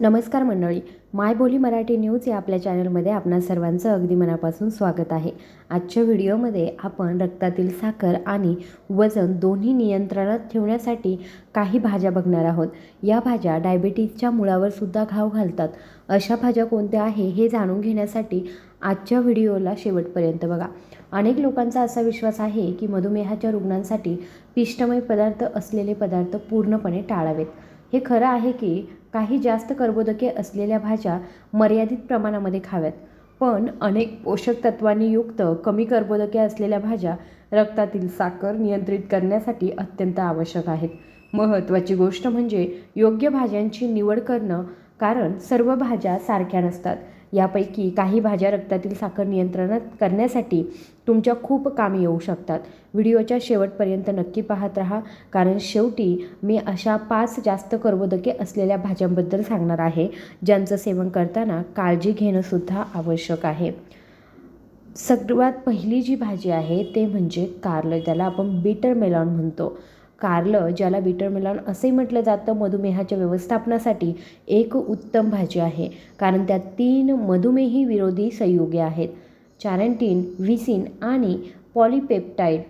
नमस्कार मंडळी माय बोली मराठी न्यूज या आपल्या चॅनलमध्ये आपणा सर्वांचं अगदी मनापासून स्वागत आहे. आजच्या व्हिडिओमध्ये आपण रक्तातील साखर आणि वजन दोन्ही नियंत्रणात ठेवण्यासाठी काही भाज्या बघणार आहोत. या भाज्या डायबिटीजच्या मुळावर सुद्धा घाव घालतात. अशा भाज्या कोणत्या आहे हे जाणून घेण्यासाठी आजच्या व्हिडिओला शेवटपर्यंत बघा. अनेक लोकांचा असा विश्वास आहे की मधुमेहाच्या रुग्णांसाठी पिष्टमय पदार्थ असलेले पदार्थ पूर्णपणे टाळावेत. हे खरं आहे की काही जास्त कर्बोदके असलेल्या भाज्या मर्यादित प्रमाणामध्ये खाव्यात. पण अनेक पोषक तत्वांनी युक्त कमी कर्बोदके असलेल्या भाज्या रक्तातील साखर नियंत्रित करण्यासाठी अत्यंत आवश्यक आहेत. महत्त्वाची गोष्ट म्हणजे योग्य भाज्यांची निवड करणं कारण सर्व भाज्या सारख्या नसतात. यापैकी काही भाज्या रक्तातील साखर नियंत्रणात करण्यासाठी तुमच्या खूप काम येऊ शकतात. व्हिडिओच्या शेवटपर्यंत नक्की पाहत राहा कारण शेवटी मी अशा पाच जास्त कर्बोदके असलेल्या भाज्यांबद्दल सांगणार आहे ज्यांचं सेवन करताना काळजी घेणंसुद्धा आवश्यक आहे. सर्वात पहिली जी भाजी आहे ते म्हणजे कारलं त्याला आपण बीटर मेलॉन म्हणतो. कारलं ज्याला बिटर मेलॉन असे म्हटलं जातं मधुमेहाच्या व्यवस्थापनासाठी एक उत्तम भाजी आहे. कारण त्यात तीन मधुमेही विरोधी संयुगे आहेत. चॅरेंटीन व्हिसिन आणि पॉलिपेप्टाईड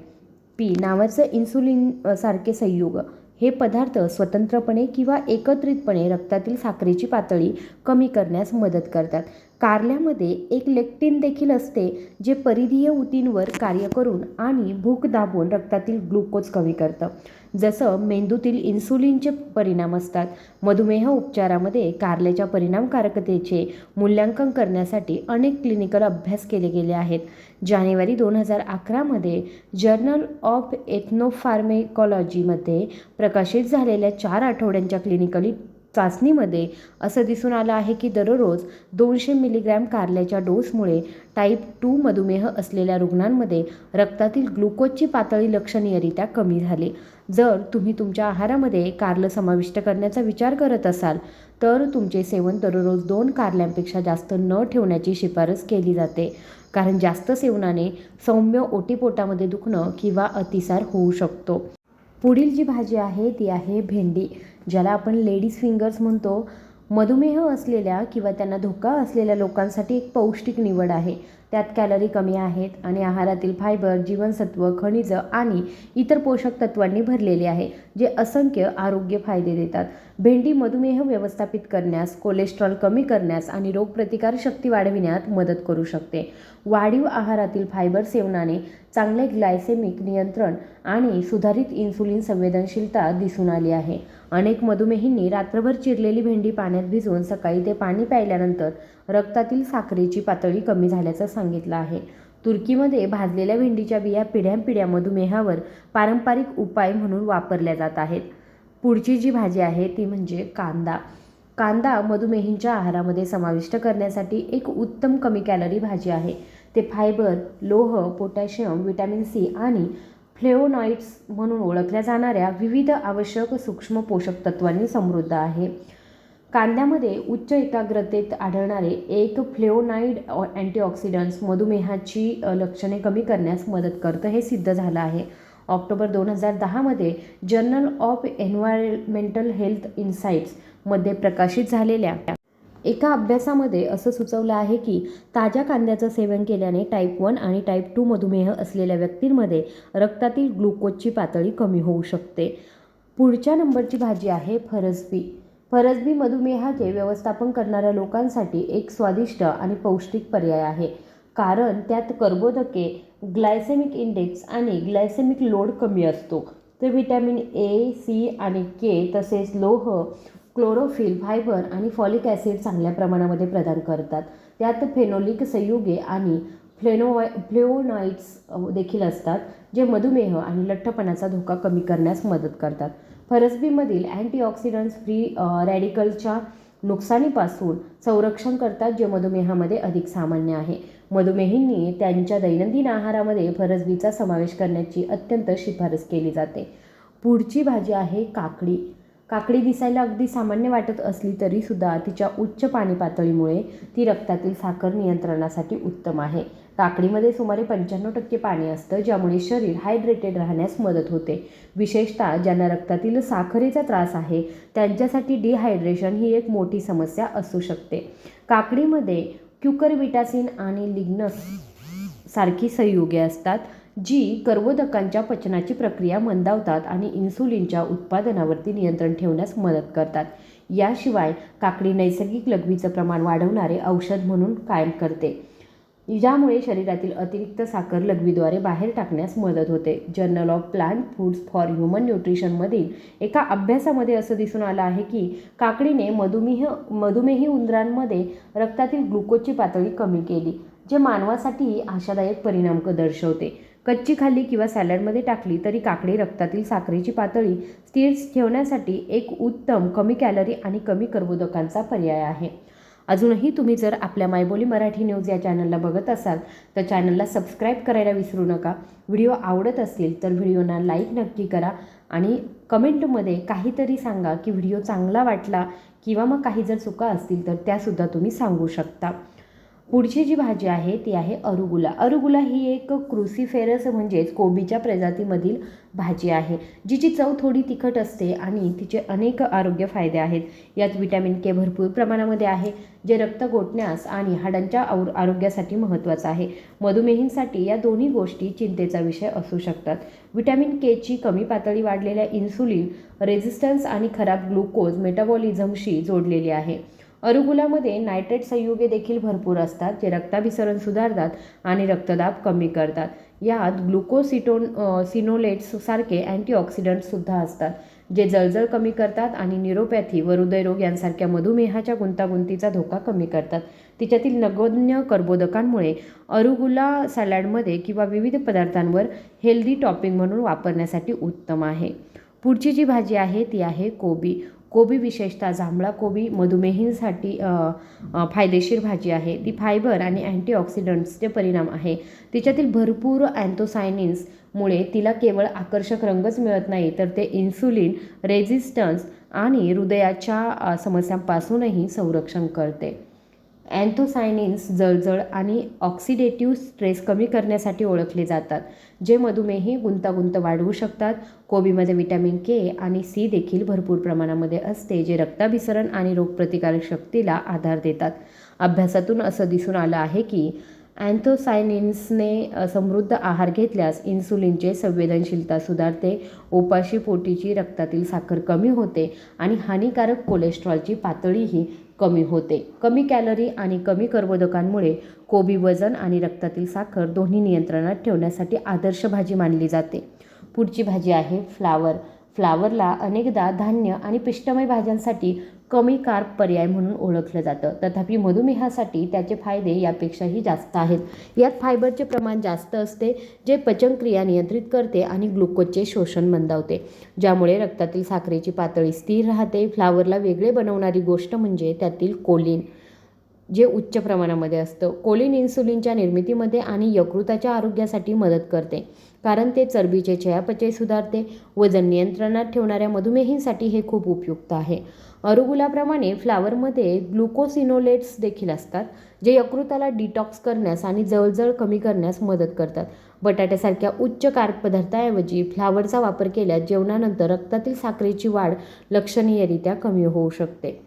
पी नावाचं इन्सुलिन सारखे संयुग. हे पदार्थ स्वतंत्रपणे किंवा एकत्रितपणे रक्तातील साखरेची पातळी कमी करण्यास मदत करतात. कारल्यामध्ये एक लेक्टिन देखील असते जे परिधीय ऊतींवर कार्य करून आणि भूक दाबून रक्तातील ग्लुकोज कमी करतं. जसं मेंदूतील इन्सुलिनचे परिणाम असतात. मधुमेह उपचारामध्ये कारल्याच्या परिणामकारकतेचे मूल्यांकन करण्यासाठी अनेक क्लिनिकल अभ्यास केले गेले आहेत. जानेवारी दोन हजार अकरामध्ये जर्नल ऑफ एथनोफार्मेकॉलॉजीमध्ये प्रकाशित झालेल्या चार आठवड्यांच्या क्लिनिकली चाचणीमध्ये असं दिसून आलं आहे की दररोज दोनशे मिलीग्रॅम कारल्याच्या डोसमुळे टाईप टू मधुमेह असलेल्या रुग्णांमध्ये रक्तातील ग्लुकोजची पातळी लक्षणीयरित्या कमी झाली. जर तुम्ही तुमच्या आहारामध्ये कारलं समाविष्ट करण्याचा विचार करत असाल तर तुमचे सेवन दररोज दोन कारल्यांपेक्षा जास्त न ठेवण्याची शिफारस केली जाते. कारण जास्त सेवनाने सौम्य ओटीपोटामध्ये दुखणं किंवा अतिसार होऊ शकतो. पुढील जी भाजी आहे ती आहे भेंडी ज्याला आपण लेडीज फिंगर्स म्हणतो. मधुमेह असलेल्या किंवा त्यांना धोका असलेल्या लोकांसाठी एक पौष्टिक निवड आहे. त्यात कॅलरी कमी आहेत आणि आहारातील फायबर जीवनसत्व खनिजं आणि इतर पोषक तत्वांनी भरलेले आहे जे असंख्य आरोग्य फायदे देतात. भेंडी मधुमेह व्यवस्थापित करण्यास कोलेस्ट्रॉल कमी करण्यास आणि रोगप्रतिकार शक्ती वाढविण्यात मदत करू शकते. वाढीव आहारातील फायबर सेवनाने चांगले ग्लायसेमिक नियंत्रण आणि सुधारित इन्सुलिन संवेदनशीलता दिसून आली आहे. अनेक मधुमेहींनी रात्रभर चिरलेली भेंडी पाण्यात भिजवून सकाळी ते पाणी प्यायल्यानंतर रक्तातील साखरेची पातळी कमी झाल्याचं सांगितलं आहे. तुर्कीमध्ये भाजलेल्या भेंडीच्या बिया पिढ्यानपिढ्या मधुमेहावर पारंपरिक उपाय म्हणून वापरल्या जात आहेत. पुढची जी भाजी आहे ती म्हणजे कांदा. कांदा मधुमेहींच्या आहारामध्ये समाविष्ट करण्यासाठी एक उत्तम कमी कॅलरी भाजी आहे. ते फायबर लोह पोटॅशियम विटॅमिन सी आणि फ्लेओनॉइड्स म्हणून ओळखल्या जाणाऱ्या विविध आवश्यक सूक्ष्म पोषक तत्वांनी समृद्ध आहे. कांद्यामध्ये उच्च एकाग्रतेत आढळणारे एक फ्लेओनाईड अँटीऑक्सिडंट्स मधुमेहाची लक्षणे कमी करण्यास मदत करतं हे सिद्ध झालं आहे. ऑक्टोबर दोन हजार दहामध्ये जर्नल ऑफ एन्व्हायरमेंटल हेल्थ इन्साइट्समध्ये प्रकाशित झालेल्या एका अभ्यासामध्ये असं सुचवलं आहे की ताज्या कांद्याचं सेवन केल्याने टाईप वन आणि टाईप टू मधुमेह असलेल्या व्यक्तींमध्ये रक्तातील ग्लुकोजची पातळी कमी होऊ शकते. पुढच्या नंबरची भाजी आहे फरसबी. फरसबी मधुमेहाचे व्यवस्थापन करणाऱ्या लोकांसाठी एक स्वादिष्ट आणि पौष्टिक पर्याय आहे. कारण त्यात कर्बोदके ग्लायसेमिक इंडेक्स आणि ग्लायसेमिक लोड कमी असतो. तर व्हिटॅमिन ए सी आणि के तसेच लोह क्लोरोफिल फायबर आणि फॉलिक ॲसिड चांगल्या प्रमाणामध्ये प्रदान करतात. त्यात फेनोलिक संयुगे आणि फ्लेनोवाय फ्लेवोनॉइड्स देखील असतात जे मधुमेह आणि लठ्ठपणाचा धोका कमी करण्यास मदत करतात. फरसबीमधील अँटीऑक्सिडंट्स फ्री रॅडिकलच्या नुकसानीपासून संरक्षण करतात जे मधुमेहामध्ये अधिक सामान्य आहे. मधुमेहींनी त्यांच्या दैनंदिन आहारामध्ये फरसबीचा समावेश करण्याची अत्यंत शिफारस केली जाते. पुढची भाजी आहे काकडी. काकडी दिसायला अगदी सामान्य वाटत असली तरीसुद्धा तिच्या उच्च पाणी पातळीमुळे ती रक्तातील साखर नियंत्रणासाठी उत्तम आहे. काकडीमध्ये सुमारे पंच्याण्णव टक्के पाणी असतं ज्यामुळे शरीर हायड्रेटेड राहण्यास मदत होते. विशेषतः ज्यांना रक्तातील साखरेचा त्रास आहे त्यांच्यासाठी डिहायड्रेशन ही एक मोठी समस्या असू शकते. काकडीमध्ये क्युकरविटासिन आणि लिग्नस सारखी संयुगे असतात जी कर्बोदकांच्या पचनाची प्रक्रिया मंदावतात आणि इन्सुलिनच्या उत्पादनावरती नियंत्रण ठेवण्यास मदत करतात. याशिवाय काकडी नैसर्गिक लघवीचं प्रमाण वाढवणारे औषध म्हणून कायम करते. ज्यामुळे शरीरातील अतिरिक्त साखर लघवीद्वारे बाहेर टाकण्यास मदत होते. Journal of plant foods for human न्यूट्रिशनमधील एका अभ्यासामध्ये असं दिसून आलं आहे की काकडीने मधुमेह मधुमेही उंदरांमध्ये रक्तातील ग्लुकोजची पातळी कमी केली जे मानवासाठी आशादायक परिणाम दर्शवते. कच्ची खाल्ली किंवा सॅलडमध्ये टाकली तरी काकडी रक्तातील साखरेची पातळी स्थिर ठेवण्यासाठी एक उत्तम कमी कॅलरी आणि कमी कर्बोदकांचा पर्याय आहे. अजूनही तुम्ही जर आपल्या मायबोली मराठी न्यूज या चॅनलला बघत असाल तर चॅनलला सबस्क्राईब करायला विसरू नका. व्हिडिओ आवडत असतील तर व्हिडिओना लाईक नक्की करा आणि कमेंटमध्ये काहीतरी सांगा की व्हिडिओ चांगला वाटला किंवा मग काही जर चुका असतील तर त्यासुद्धा तुम्ही सांगू शकता. पुढची जी भाजी आहे ती आहे अरुगुला. अरुगुला ही एक क्रुसिफेरस म्हणजेच कोबीच्या प्रजातीमधील भाजी आहे जिची चव थोडी तिखट असते आणि तिचे अनेक आरोग्य फायदे आहेत. यात विटॅमिन के भरपूर प्रमाणामध्ये आहे जे रक्त गोठण्यास आणि हाडांच्या आव आरोग्यासाठी महत्त्वाचं आहे. मधुमेहींसाठी या दोन्ही गोष्टी चिंतेचा विषय असू शकतात. विटॅमिन केची कमी पातळी वाढलेल्या इन्सुलिन रेझिस्टन्स आणि खराब ग्लुकोज मेटाबॉलिझमशी जोडलेली आहे. अरुगुलामध्ये नायट्रेट संयुगे देखील भरपूर असतात जे रक्ताभिसरण सुधारतात आणि रक्तदाब कमी करतात. यात ग्लुकोसिटोन सिनोलेट्स सारखे अँटीऑक्सिडंट्ससुद्धा असतात जे जळजळ कमी करतात आणि निरोपॅथी व हृदयरोग यांसारख्या मधुमेहाच्या गुंतागुंतीचा धोका कमी करतात. तिच्यातील नगण्य कर्बोदकांमुळे अरुगुला सॅलॅडमध्ये किंवा विविध पदार्थांवर हेल्दी टॉपिंग म्हणून वापरण्यासाठी उत्तम आहे. पुढची जी भाजी आहे ती आहे कोबी. कोबी विशेषतः जांभळा कोबी मधुमेहींसाठी फायदेशीर भाजी आहे. ती फायबर आणि अँटीऑक्सिडंट्सचे परिणाम आहे. तिच्यातील भरपूर अँथोसायनिन्समुळे तिला केवळ आकर्षक रंगच मिळत नाही तर ते इन्सुलिन रेझिस्टन्स आणि हृदयाच्या समस्यांपासूनही संरक्षण करते. अँथोसायनिन्स जळजळ आणि ऑक्सिडेटिव्ह स्ट्रेस कमी करण्यासाठी ओळखले जातात जे मधुमेही गुंतागुंत वाढवू शकतात. कोबीमध्ये विटॅमिन के आणि सी देखील भरपूर प्रमाणामध्ये असते जे रक्ताभिसरण आणि रोगप्रतिकारक शक्तीला आधार देतात. अभ्यासातून असं दिसून आलं आहे की अँथोसायनिन्सने समृद्ध आहार घेतल्यास इन्सुलिनचे संवेदनशीलता सुधारते उपाशी पोटीची रक्तातील साखर कमी होते आणि हानिकारक कोलेस्ट्रॉलची पातळीही कमी होते. कमी कॅलरी आणि कमी कर्बोदकांमुळे कोबी वजन आणि रक्तातील साखर दोन्ही नियंत्रणात ठेवण्यासाठी आदर्श भाजी मानली जाते. पुढची भाजी आहे फ्लावर. फ्लावरला अनेकदा धान्य आणि पिष्टमय भाज्यांसाठी कमी कार्ब पर्याय म्हणून ओळखलं जातं. तथापि मधुमेहासाठी त्याचे फायदे यापेक्षाही जास्त आहेत. यात फायबरचे प्रमाण जास्त असते जे पचनक्रिया नियंत्रित करते आणि ग्लुकोजचे शोषण मंदावते. ज्यामुळे रक्तातील साखरेची पातळी स्थिर राहते. फ्लावरला वेगळे बनवणारी गोष्ट म्हणजे त्यातील कोलिन. जे उच्च प्रमाणामध्ये असतं. कोलिन इन्सुलिनच्या निर्मितीमध्ये आणि यकृताच्या आरोग्यासाठी मदत करते. कारण ते चरबीचे चयापचय सुधारते वजन नियंत्रणात ठेवणाऱ्या मधुमेहींसाठी हे खूप उपयुक्त आहे. अरुगुलाप्रमाणे फ्लावरमध्ये ग्लुकोसिनोलेट्स देखील असतात जे यकृताला डिटॉक्स करण्यास आणि जळजळ कमी करण्यास मदत करतात. बटाट्यासारख्या उच्च कार्ब पदार्थाऐवजी फ्लावरचा वापर केल्यास जेवणानंतर रक्तातील साखरेची वाढ लक्षणीयरित्या कमी होऊ शकते.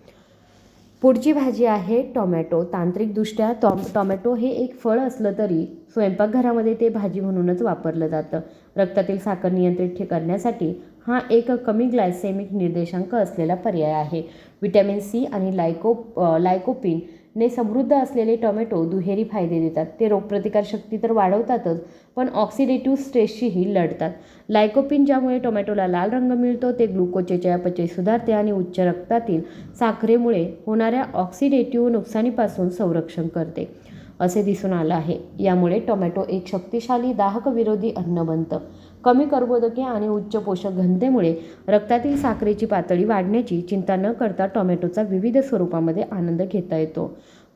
पुढची भाजी आहे टॉमॅटो. तांत्रिकदृष्ट्या टॉम टॉमॅटो हे एक फळ असलं तरी स्वयंपाकघरामध्ये ते भाजी म्हणूनच वापरलं जातं. रक्तातील साखर नियंत्रित ठे- करण्यासाठी हा एक कमी ग्लायसेमिक निर्देशांक असलेला पर्याय आहे. विटॅमिन सी आणि लायको लायकोपिन ने समृद्ध असलेले टोमॅटो दुहेरी फायदे देतात. ते रोगप्रतिकारशक्ती तर वाढवतातच पण ऑक्सिडेटिव्ह स्ट्रेसशीही लढतात. लायकोपिन ज्यामुळे टोमॅटोला लाल रंग मिळतो ते ग्लुकोजचे चयापचय सुधारते आणि उच्च रक्तातील साखरेमुळे होणाऱ्या ऑक्सिडेटिव्ह नुकसानीपासून संरक्षण करते असे दिसून आलं आहे. यामुळे टोमॅटो एक शक्तिशाली दाहक विरोधी अन्न बनतं. कमी कर्बोदके आणि उच्च पोषक घनतेमुळे रक्तातील साखरेची पातळी वाढण्याची चिंता न करता टोमॅटोचा विविध स्वरूपामध्ये आनंद घेता येतो.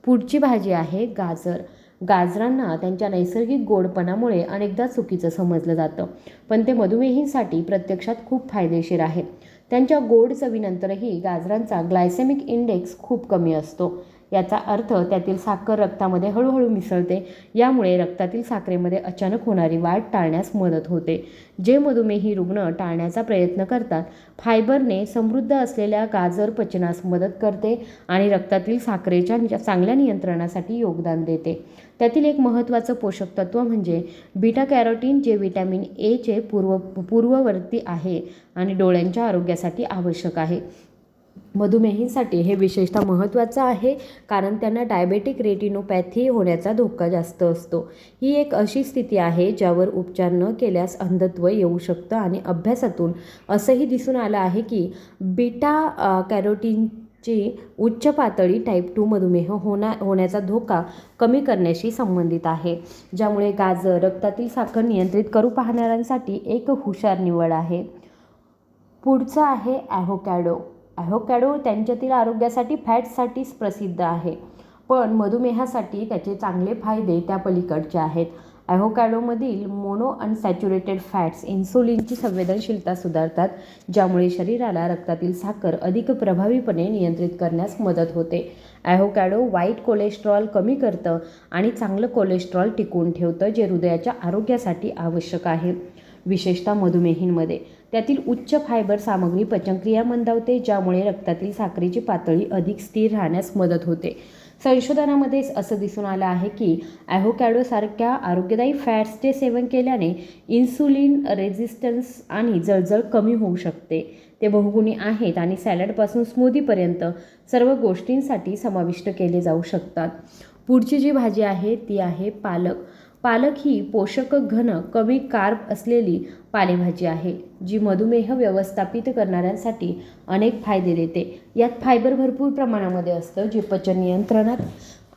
पुढची भाजी आहे गाजर. गाजरांना त्यांच्या नैसर्गिक गोडपणामुळे अनेकदा चुकीचं समजलं जातं पण ते मधुमेहींसाठी प्रत्यक्षात खूप फायदेशीर आहे. त्यांच्या गोड चवीनंतरही गाजरांचा ग्लायसेमिक इंडेक्स खूप कमी असतो. याचा अर्थ त्यातील साखर रक्तामध्ये हळूहळू मिसळते. यामुळे रक्तातील साखरेमध्ये अचानक होणारी वाढ टाळण्यास मदत होते. जे मधुमेही रुग्ण टाळण्याचा प्रयत्न करतात फायबरने समृद्ध असलेल्या गाजर पचनास मदत करते आणि रक्तातील साखरेच्या चांगल्या नियंत्रणासाठी योगदान देते. त्यातील एक महत्त्वाचं पोषक तत्व म्हणजे बीटा कॅरोटीन जे विटॅमिन एचे पूर्व पूर्ववर्ती आहे आणि डोळ्यांच्या आरोग्यासाठी आवश्यक आहे. मधुमेहींसाठी हे विशेषतः महत्त्वाचं आहे कारण त्यांना डायबेटिक रेटिनोपॅथी होण्याचा धोका जास्त असतो. ही एक अशी स्थिती आहे ज्यावर उपचार न केल्यास अंधत्व येऊ शकतं आणि अभ्यासातून असंही दिसून आलं आहे की बीटा कॅरोटीनची उच्च पातळी टाईप टू मधुमेह होणा होण्याचा धोका कमी करण्याशी संबंधित आहे ज्यामुळे गाजर रक्तातील साखर नियंत्रित करू पाहणाऱ्यांसाठी एक हुशार निवड आहे. पुढचं आहे ॲव्होकॅडो ॲव्होकॅडो त्यांच्यातील आरोग्यासाठी फॅट्ससाठीच प्रसिद्ध आहे. पण मधुमेहासाठी त्याचे चांगले फायदे त्या पलीकडचे आहेत. ॲव्होकॅडोमधील मोनो अनसॅच्युरेटेड फॅट्स इन्सुलिनची संवेदनशीलता सुधारतात ज्यामुळे शरीराला रक्तातील साखर अधिक प्रभावीपणे नियंत्रित करण्यास मदत होते. ॲव्होकॅडो वाईट कोलेस्ट्रॉल कमी करतं आणि चांगलं कोलेस्ट्रॉल टिकवून ठेवतं जे हृदयाच्या आरोग्यासाठी आवश्यक आहे विशेषतः मधुमेहींमध्ये. त्यातील उच्च फायबर सामग्री पचनक्रिया मंदावते ज्यामुळे रक्तातील साखरेची पातळी अधिक स्थिर राहण्यास मदत होते. संशोधनामध्ये असं दिसून आलं आहे की ॲव्होकॅडोसारख्या आरोग्यदायी फॅट्सचे सेवन केल्याने इन्सुलिन रेझिस्टन्स आणि जळजळ कमी होऊ शकते. ते बहुगुणी आहेत आणि सॅलडपासून स्मूदीपर्यंत सर्व गोष्टींसाठी समाविष्ट केले जाऊ शकतात. पुढची जी भाजी आहे ती आहे पालक. पालक ही पोषक घन कमी कार्ब असलेली पालेभाजी आहे जी मधुमेह व्यवस्थापित करणाऱ्यांसाठी अनेक फायदे देते. यात फायबर भरपूर प्रमाणामध्ये असतं जे पचन नियंत्रणात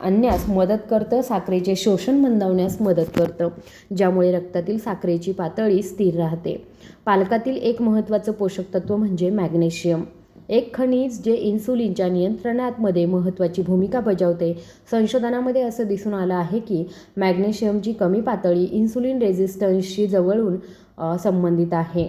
आणण्यास मदत करतं साखरेचे शोषण मंदावण्यास मदत करतं ज्यामुळे रक्तातील साखरेची पातळी स्थिर राहते. पालकातील एक महत्त्वाचं पोषक तत्व म्हणजे मॅग्नेशियम. एक खनिज जे इन्सुलिनच्या नियंत्रणामध्ये महत्त्वाची भूमिका बजावते. संशोधनामध्ये असं दिसून आलं आहे की मॅग्नेशियमची कमी पातळी इन्सुलिन रेझिस्टन्सशी जवळून संबंधित आहे.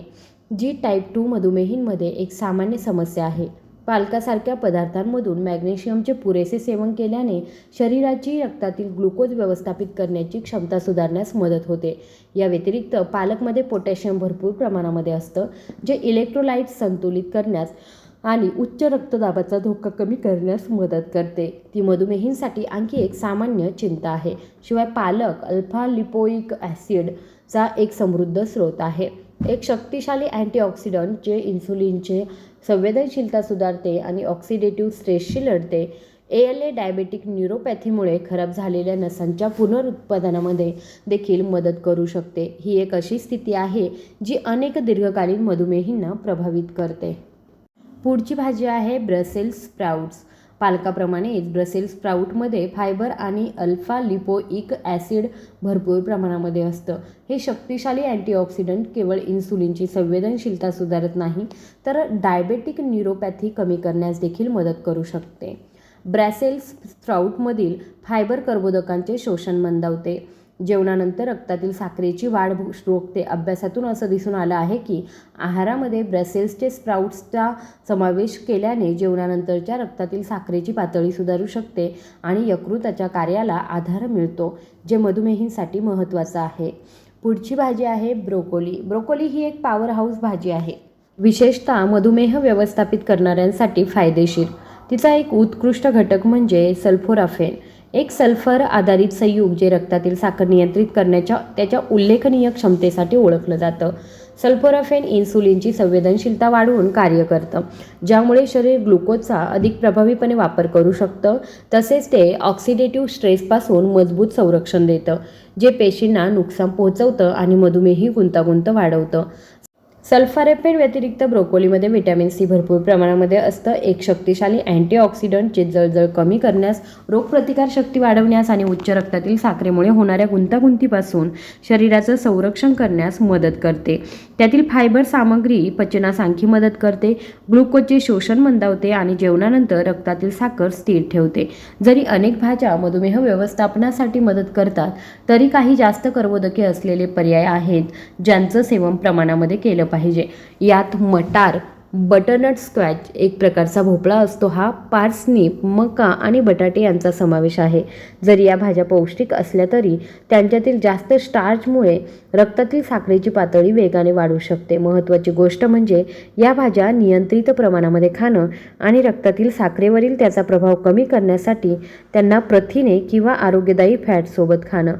जी टाईप टू मधुमेहींमध्ये एक सामान्य समस्या आहे. पालकासारख्या पदार्थांमधून मॅग्नेशियमचे पुरेसे सेवन केल्याने शरीराची रक्तातील ग्लुकोज व्यवस्थापित करण्याची क्षमता सुधारण्यास मदत होते. या व्यतिरिक्त पालकमध्ये पोटॅशियम भरपूर प्रमाणामध्ये असतं जे इलेक्ट्रोलाइट संतुलित करण्यास आणि उच्च रक्तदाबाचा धोका कमी करण्यास मदत करते. ती मधुमेहींसाठी आणखी एक सामान्य चिंता आहे. शिवाय पालक अल्फा लिपोइक ॲसिडचा एक समृद्ध स्रोत आहे. एक शक्तिशाली अँटीऑक्सिडंट जे इन्सुलिनचे संवेदनशीलता सुधारते आणि ऑक्सिडेटिव्ह स्ट्रेसशी लढते. ए एल ए डायबेटिक न्यूरोपॅथीमुळे खराब झालेल्या नसांच्या पुनरुत्पादनामध्ये देखील मदत करू शकते. ही एक अशी स्थिती आहे जी अनेक दीर्घकालीन मधुमेहींना प्रभावित करते. पुढची भाजी आहे ब्रसेल्स स्प्राउट्स. पालकाप्रमाणेच ब्रसेल्स स्प्राऊटमध्ये फायबर आणि अल्फा लिपोइक ॲसिड भरपूर प्रमाणामध्ये असतं. हे शक्तिशाली अँटीऑक्सिडंट केवळ इन्सुलिनची संवेदनशीलता सुधारत नाही तर डायबेटिक न्यूरोपॅथी कमी करण्यास देखील मदत करू शकते. ब्रॅसेल्स स्प्राऊटमधील फायबर कर्बोदकांचे शोषण मंदावते. जेवणानंतर रक्तातील साखरेची वाढ रोखते अभ्यासातून असं दिसून आलं आहे की आहारामध्ये ब्रसेल्सचे स्प्राउट्सचा समावेश केल्याने जेवणानंतरच्या रक्तातील साखरेची पातळी सुधारू शकते आणि यकृताच्या कार्याला आधार मिळतो जे मधुमेहींसाठी महत्त्वाचं आहे. पुढची भाजी आहे ब्रोकोली. ब्रोकोली ही एक पॉवर हाऊस भाजी आहे. विशेषतः मधुमेह व्यवस्थापित करणाऱ्यांसाठी फायदेशीर. तिचा एक उत्कृष्ट घटक म्हणजे सल्फोराफेन. एक सल्फर आधारित संयुग जे रक्तातील साखर नियंत्रित करण्याच्या त्याच्या उल्लेखनीय क्षमतेसाठी ओळखलं जातं. सल्फोराफेन इन्सुलिनची संवेदनशीलता वाढवून कार्य करतं ज्यामुळे शरीर ग्लुकोजचा अधिक प्रभावीपणे वापर करू शकतं. तसेच ते ऑक्सिडेटिव्ह स्ट्रेसपासून मजबूत संरक्षण देतं जे पेशींना नुकसान पोहोचवतं आणि मधुमेही गुंतागुंत वाढवतं. सल्फारेपेड व्यतिरिक्त ब्रोकोलीमध्ये व्हिटॅमिन सी भरपूर प्रमाणामध्ये असतं. एक शक्तिशाली अँटीऑक्सिडंट जे जळजळ कमी करण्यास रोगप्रतिकारशक्ती वाढवण्यास आणि उच्च रक्तातील साखरेमुळे होणाऱ्या गुंतागुंतीपासून शरीराचं संरक्षण करण्यास मदत करते. त्यातील फायबर सामग्री पचनास आणखी मदत करते ग्लुकोजचे शोषण मंदावते आणि जेवणानंतर रक्तातील साखर स्थिर ठेवते. जरी अनेक भाज्या मधुमेह व्यवस्थापनासाठी मदत करतात तरी काही जास्त कर्बोदके असलेले पर्याय आहेत ज्यांचं सेवन प्रमाणामध्ये केलं पाहिजे. यात मटार बटरनट स्क्वॅच एक प्रकारचा भोपळा असतो. हा पार्सनिप मका आणि बटाटे यांचा समावेश आहे. जरी या भाज्या पौष्टिक असल्या तरी त्यांच्यातील जास्त स्टार्चमुळे रक्तातील साखरेची पातळी वेगाने वाढू शकते. महत्त्वाची गोष्ट म्हणजे या भाज्या नियंत्रित प्रमाणामध्ये खाणं आणि रक्तातील साखरेवरील त्याचा प्रभाव कमी करण्यासाठी त्यांना प्रथिने किंवा आरोग्यदायी फॅटसोबत खाणं.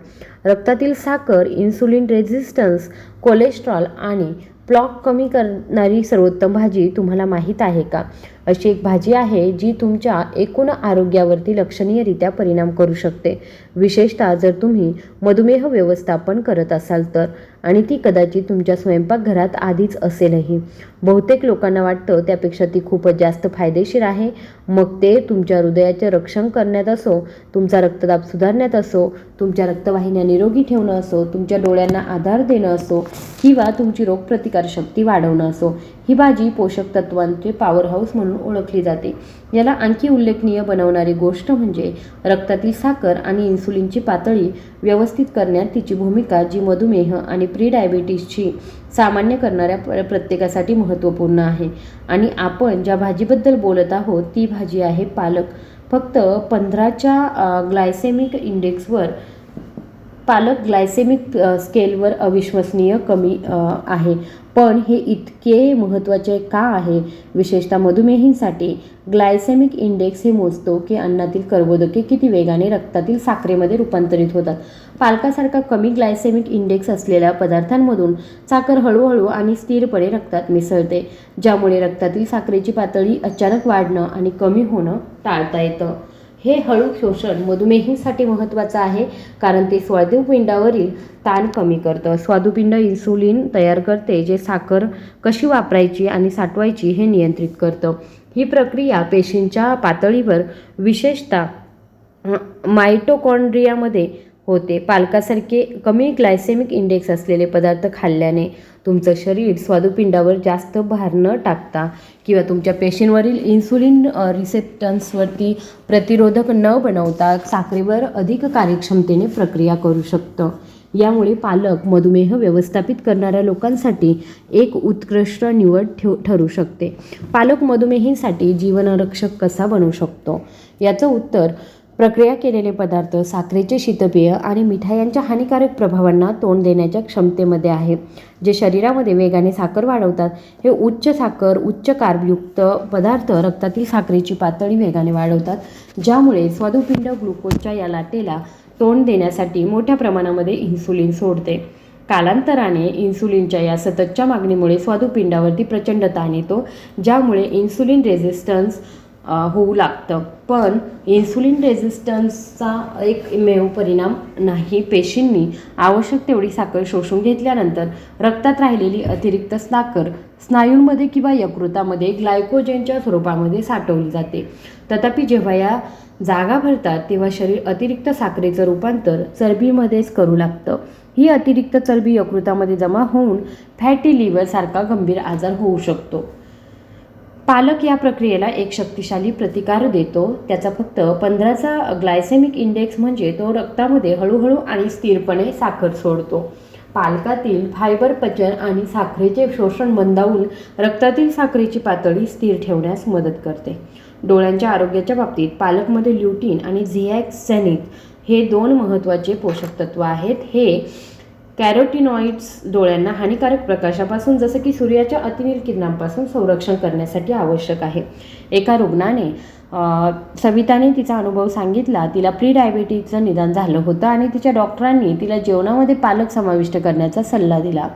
रक्तातील साखर इन्सुलिन रेझिस्टन्स कोलेस्ट्रॉल आणि प्लॉक कमी करणारी सर्वोत्तम भाजी तुम्हाला माहीत आहे का? अशी एक भाजी आहे जी तुमच्या एकूण आरोग्यावरती लक्षणीयरित्या परिणाम करू शकते. विशेषतः जर तुम्ही मधुमेह व्यवस्थापन करत असाल तर आणि ती कदाचित तुमच्या स्वयंपाकघरात आधीच असेलही. बहुतेक लोकांना वाटतं त्यापेक्षा ती खूपच जास्त फायदेशीर आहे. मग ते तुमच्या हृदयाचे रक्षण करण्यात असो तुमचा रक्तदाब सुधारण्यात असो तुमच्या रक्तवाहिन्या निरोगी ठेवणं असो तुमच्या डोळ्यांना आधार देणं असो किंवा तुमची रोगप्रतिकारशक्ती वाढवणं असो ही भाजी पोषक तत्वांचे पॉवर हाऊस म्हणून ओळखली जाते. याला आणखी उल्लेखनीय बनवणारी गोष्ट म्हणजे रक्तातील साखर आणि इन्सुलिनची पातळी व्यवस्थित करण्यात तिची भूमिका जी मधुमेह आणि प्रीडायबिटीसची सामान्य करणाऱ्या प्र प्रत्येकासाठी महत्त्वपूर्ण आहे. आणि आपण ज्या भाजीबद्दल बोलत आहोत ती भाजी आहे पालक. फक्त पंधराच्या ग्लायसेमिक इंडेक्सवर पालक ग्लायसेमिक स्केलवर अविश्वसनीय कमी आहे. पण हे इतके महत्त्वाचे का आहे? विशेषतः मधुमेहींसाठी. ग्लायसेमिक इंडेक्स हे मोजतो की अन्नातील कर्बोदके किती वेगाने रक्तातील साखरेमध्ये रूपांतरित होतात. पालकासारखा कमी ग्लायसेमिक इंडेक्स असलेल्या पदार्थांमधून साखर हळूहळू आणि स्थिरपणे रक्तात मिसळते ज्यामुळे रक्तातील साखरेची पातळी अचानक वाढणं आणि कमी होणं टाळता येतं. हे हळू शोषण मधुमेहींसाठी महत्त्वाचं आहे कारण ते स्वादुपिंडावरील ताण कमी करतं. स्वादुपिंड इन्सुलिन तयार करते जे साखर कशी वापरायची आणि साठवायची हे नियंत्रित करतं. ही प्रक्रिया पेशींच्या पातळीवर विशेषतः मायटोकॉन्ड्रियामध्ये होते. पालकासारखे कमी ग्लायसेमिक इंडेक्स असलेले पदार्थ खाल्ल्याने तुमचं शरीर स्वादुपिंडावर जास्त भार न टाकता किंवा तुमच्या पेशींवरील इन्सुलिन रिसेप्टन्सवरती प्रतिरोधक न बनवता साखरेवर अधिक कार्यक्षमतेने प्रक्रिया करू शकतं. यामुळे पालक मधुमेह व्यवस्थापित करणाऱ्या लोकांसाठी एक उत्कृष्ट निवड ठेव ठरू शकते. पालक मधुमेहींसाठी जीवनरक्षक कसा बनू शकतो? याचं उत्तर प्रक्रिया केलेले पदार्थ साखरेचे शीतपेय आणि मिठायांच्या हानिकारक प्रभावांना तोंड देण्याच्या क्षमतेमध्ये आहे. जे शरीरामध्ये वेगाने साखर वाढवतात हे उच्च साखर उच्च कार्बयुक्त पदार्थ रक्तातील साखरेची पातळी वेगाने वाढवतात ज्यामुळे स्वादुपिंड ग्लुकोजच्या या लाटेला तोंड देण्यासाठी मोठ्या प्रमाणामध्ये इन्सुलिन सोडते. कालांतराने इन्सुलिनच्या या सततच्या मागणीमुळे स्वादुपिंडावरती प्रचंड ताण येतो ज्यामुळे इन्सुलिन रेझिस्टन्स होऊ लागतं. पण इन्सुलिन रेझिस्टन्सचा एकमेव परिणाम नाही. पेशींनी आवश्यक तेवढी साखर शोषून घेतल्यानंतर रक्तात राहिलेली अतिरिक्त साखर स्नायूंमध्ये किंवा यकृतामध्ये ग्लायकोजेनच्या स्वरूपामध्ये साठवली जाते. तथापि जेव्हा या जागा भरतात तेव्हा शरीर अतिरिक्त साखरेचं रूपांतर चरबीमध्येच करू लागतं. ही अतिरिक्त चरबी यकृतामध्ये जमा होऊन फॅटी लिव्हरसारखा गंभीर आजार होऊ शकतो. पालक या प्रक्रियेला एक शक्तिशाली प्रतिकार देतो. त्याचा फक्त पंधराचा ग्लायसेमिक इंडेक्स म्हणजे तो रक्तामध्ये हळूहळू आणि स्थिरपणे साखर सोडतो. पालकातील फायबर पचन आणि साखरेचे शोषण मंदावून रक्तातील साखरेची पातळी स्थिर ठेवण्यास मदत करते. डोळ्यांच्या आरोग्याच्या बाबतीत पालकमध्ये ल्युटीन आणि झिॲक्झॅनिक हे दोन महत्त्वाचे पोषक तत्व आहेत. हे कॅरोटिनॉइड्स डोळ्यांना हानिकारक प्रकाशापासून जसं की सूर्याच्या अतिनील किरणांपासून संरक्षण करण्यासाठी आवश्यक आहे. एका रुग्णाने सविताने तिचा अनुभव सांगितला तिला प्री डायबिटीजचं निदान झालं होतं आणि तिच्या डॉक्टरांनी तिला जेवणामध्ये पालक समाविष्ट करण्याचा सल्ला दिला.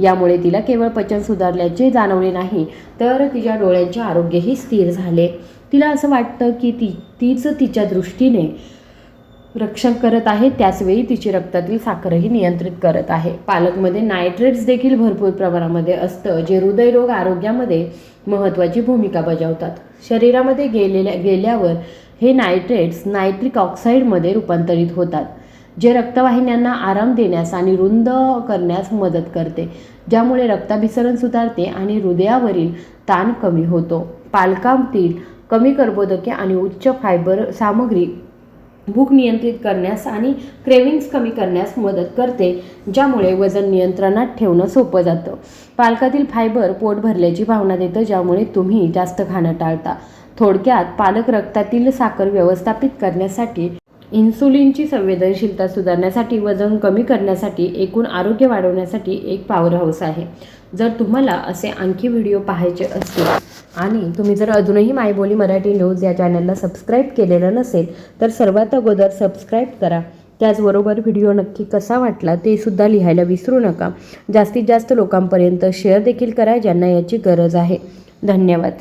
यामुळे तिला केवळ पचन सुधारल्याचे जाणवले नाही तर तिच्या डोळ्यांचे आरोग्यही स्थिर झाले. तिला असं वाटतं की ती तीच तिच्या दृष्टीने रक्षण करत आहे त्याचवेळी तिची रक्तातील साखरही नियंत्रित करत आहे. पालकमध्ये नायट्रेट्स देखील भरपूर प्रमाणामध्ये असतं जे हृदयरोग आरोग्यामध्ये महत्त्वाची भूमिका बजावतात. शरीरामध्ये गेलेल्या गेल्यावर हे नायट्रेट्स नायट्रिक ऑक्साईडमध्ये रूपांतरित होतात जे रक्तवाहिन्यांना आराम देण्यास आणि रुंद करण्यास मदत करते ज्यामुळे रक्ताभिसरण सुधारते आणि हृदयावरील ताण कमी होतो. पालकांतील कमी कर्बोदके आणि उच्च फायबर सामग्री भूक नियंत्रित करण्यास आणि क्रेविंग्स कमी करण्यास मदत करते ज्यामुळे वजन नियंत्रणात ठेवणं सोपं जातं. पालकातील फायबर पोट भरल्याची भावना देतं ज्यामुळे तुम्ही जास्त खाणं टाळता. थोडक्यात पालक रक्तातील साखर व्यवस्थापित करण्यासाठी इन्सुलिनची संवेदनशीलता सुधारण्यासाठी वजन कमी करण्यासाठी एकूण आरोग्य वाढवण्यासाठी एक पॉवर हाऊस आहे. जर तुम्हाला असे आणखी व्हिडिओ पाहायचे असतील आणि तुम्ही जर अजूनही मायबोली मराठी न्यूज या चॅनलला सबस्क्राईब केलेलं नसेल तर सर्वात अगोदर सबस्क्राईब करा. त्याचबरोबर व्हिडिओ नक्की कसा वाटला ते सुद्धा लिहायला विसरू नका. जास्तीत जास्त लोकांपर्यंत शेअर देखील करा ज्यांना याची गरज आहे. धन्यवाद.